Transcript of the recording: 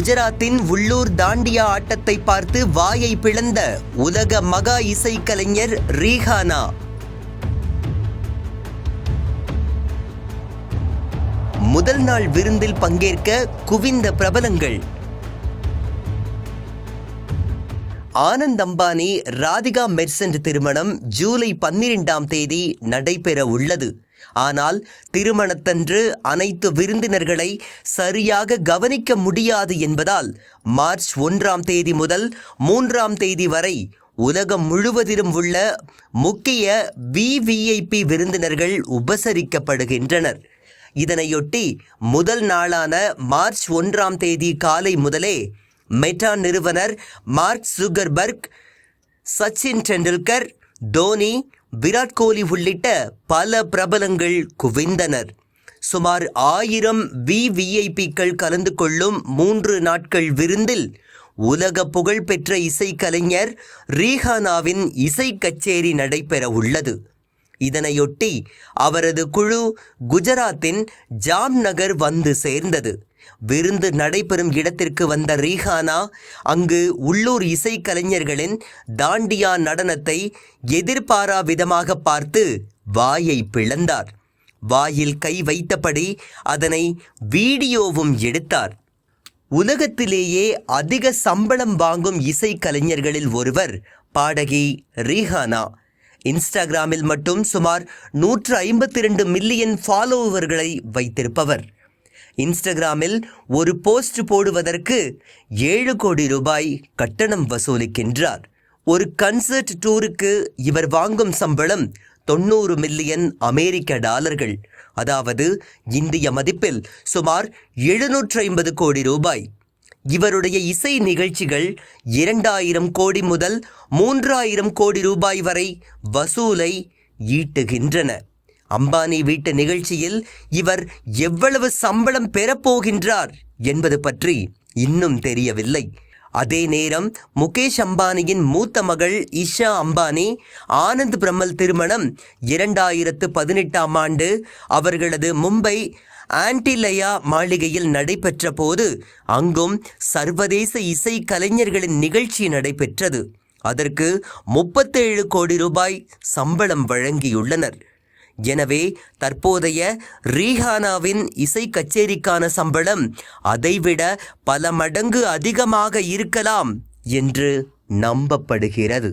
குஜராத்தின் உள்ளூர் தாண்டியா ஆட்டத்தை பார்த்து வாயை பிளந்த உலக மகா இசைக்கலைஞர் ரீஹானா. முதல் நாள் விருந்தில் பங்கேற்க குவிந்த பிரபலங்கள். ஆனந்த் அம்பானி ராதிகா மெர்சன்ட் திருமணம் ஜூலை பன்னிரெண்டாம் தேதி நடைபெற உள்ளது. ஆனால் திருமணத்தன்று அனைத்து விருந்தினர்களை சரியாக கவனிக்க முடியாது என்பதால் மார்ச் ஒன்றாம் தேதி முதல் மூன்றாம் தேதி வரை உலகம் முழுவதிலும் உள்ள முக்கிய விவிஐபி விருந்தினர்கள் உபசரிக்கப்படுகின்றனர். இதனையொட்டி முதல் நாளான மார்ச் ஒன்றாம் தேதி காலை முதலே மெட்டா நிறுவனர் மார்க் சுகர்பர்க் சச்சின் டெண்டுல்கர் தோனி விராட் கோலி உள்ளிட்ட பல பிரபலங்கள் குவிந்தனர். சுமார் ஆயிரம் விவிஐபிக்கள் கலந்து கொள்ளும் மூன்று நாட்கள் விருந்தில் உலக புகழ்பெற்ற இசைக்கலைஞர் ரீஹானாவின் இசை கச்சேரி நடைபெற உள்ளது இதனையொட்டி அவரது குழு குஜராத்தின் ஜாம்நகர் வந்து சேர்ந்தது. விருந்து நடைபெறும் இடத்திற்கு வந்த ரீஹானா அங்கு உள்ளூர் இசைக்கலைஞர்களின் தாண்டியா நடனத்தை எதிர்பாரா விதமாக பார்த்து வாயை பிளந்தார். வாயில் கை வைத்தபடி அதனை வீடியோவும் எடுத்தார். உலகத்திலேயே அதிக சம்பளம் வாங்கும் இசைக்கலைஞர்களில் ஒருவர் பாடகி ரீஹானா. இன்ஸ்டாகிராமில் மட்டும் சுமார் நூற்று ஐம்பத்தி ரெண்டு மில்லியன் ஃபாலோவர்களை வைத்திருப்பவர். இன்ஸ்டாகிராமில் ஒரு போஸ்ட் போடுவதற்கு ஏழு கோடி ரூபாய் கட்டணம் வசூலிக்கின்றார். ஒரு கன்சர்ட் டூருக்கு இவர் வாங்கும் சம்பளம் தொண்ணூறு மில்லியன் அமெரிக்க டாலர்கள். அதாவது இந்திய மதிப்பில் சுமார் எழுநூற்று ஐம்பது கோடி ரூபாய். இவருடைய இசை நிகழ்ச்சிகள் இரண்டாயிரம் கோடி முதல் மூன்றாயிரம் கோடி ரூபாய் வரை வசூலை ஈட்டுகின்றன. அம்பானி வீட்டு நிகழ்ச்சியில் இவர் எவ்வளவு சம்பளம் பெறப்போகின்றார் என்பது பற்றி இன்னும் தெரியவில்லை. அதே நேரம் முகேஷ் அம்பானியின் மூத்த மகள் இஷா அம்பானி ஆனந்த் பிரம்மல் திருமணம் இரண்டாயிரத்து பதினெட்டாம் ஆண்டு அவர்களது மும்பை ஆன்டிலயா மாளிகையில் நடைபெற்ற போது அங்கும் சர்வதேச இசை கலைஞர்களின் நிகழ்ச்சி நடைபெற்றது. அதற்கு முப்பத்தேழு கோடி ரூபாய் சம்பளம் வழங்கியுள்ளனர். எனவே தற்போதைய ரீஹானாவின் இசை கச்சேரிக்கான சம்பளம் அதைவிட பல மடங்கு அதிகமாக இருக்கலாம் என்று நம்பப்படுகிறது.